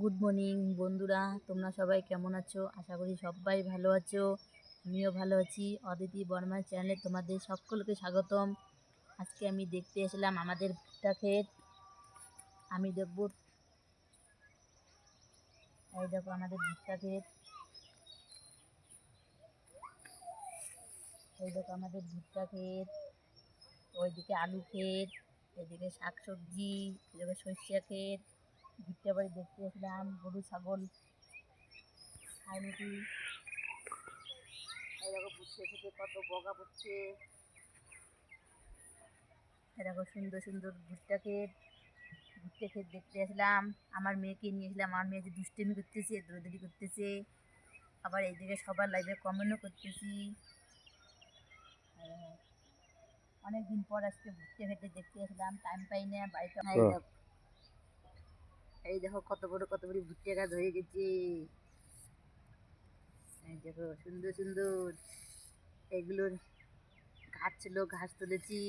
Good morning বন্ধুরা। তোমরা সবাই কেমন আছো? আশা করি সবাই ভালো আছো। আমিও ভালো আছি। অদিতি বর্মার চ্যানেলে তোমাদের সকলকে স্বাগতম। আজকে আমি দেখতে এসেলাম আমাদের ভুট্টা ক্ষেত। আমি দেখব এই দেখো আমাদের ভুট্টা ক্ষেত। এই দেখো আমাদের ভুট্টা ক্ষেত। ওইদিকে আলু ক্ষেত, এদিকে শাক সবজি এদিকে সর্ষে ক্ষেত। ভুট্টা বাড়ি দেখতে এসেছিলাম গরু, ছাগল খায় নাকি কত বগা পড়ছে। দেখো সুন্দর সুন্দর ক্ষেত ভুট্টা ক্ষেত দেখতে আসলাম আমার মেয়েকে নিয়ে নিয়েছিলাম আমার মেয়ে যে দুষ্টেমি করতেছে, দৌড়াদৌড়ি করতেছে। আবার এইদিকে সবার লাইভে কমেন্টও করতেছি। অনেক দিন পর আজকে ভুট্টা খেতে দেখতে আসলাম টাইম পাই না, বাড়িতে এই দেখো কত বড় কত বড় ভুট্টা গাছ হয়ে গেছে। দেখো, সুন্দর সুন্দর। এগুলোর ঘাস ছিল ঘাস তুলেছি।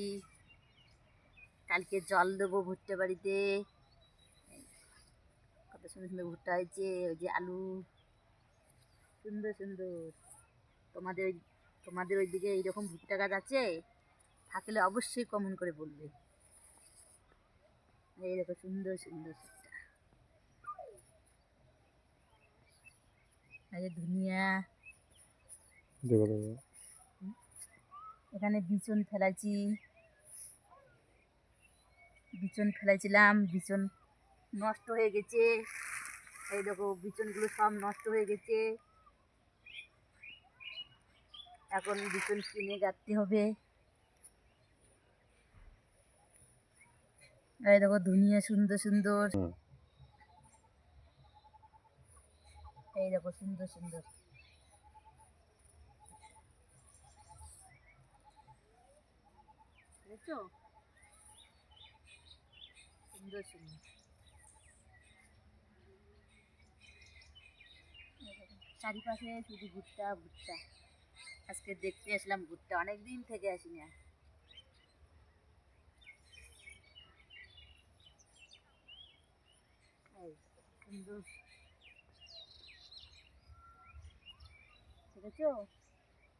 কালকে জল দেবো ভুট্টা বাড়িতে। কত সুন্দর সুন্দর ভুট্টা হয়েছে, ওই যে আলু। সুন্দর সুন্দর। তোমাদের ওই তোমাদের ওই ওইদিকে এইরকম ভুট্টা গাছ আছে? থাকলে অবশ্যই কমন করে বলবে। এই দেখো, সুন্দর সুন্দর ভুট্টা এই যে ধনিয়া। দেখো দেখো। এখানে বিচন ফেলাইছি। বিচন ফেলাইছিলাম বিচন নষ্ট হয়ে গেছে। এই দেখো বিচনগুলো সব নষ্ট হয়ে গেছে। এখন বিচন কিনে গাঁথতে হবে। এই দেখো ধুনিয়া সুন্দর সুন্দর হুম। এই দেখো, সুন্দর সুন্দর। সুন্দর সুন্দর। চারিপাশে শুধু ভুট্টা ভুট্টা। আজকে দেখতে আসলাম ভুট্টা অনেক দিন থেকে আসি না সুন্দর। দেখেছ?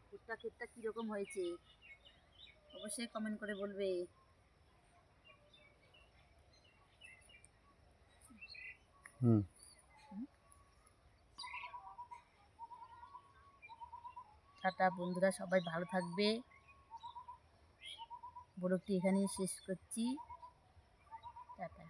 ভুট্টা ক্ষেতটা কীরকম হয়েছে? অবশ্যই কমেন্ট করে বলবে। হুম। টাটা বন্ধুরা সবাই ভালো থাকবে। ব্লগটি এখানেই শেষ করছি। টাটা।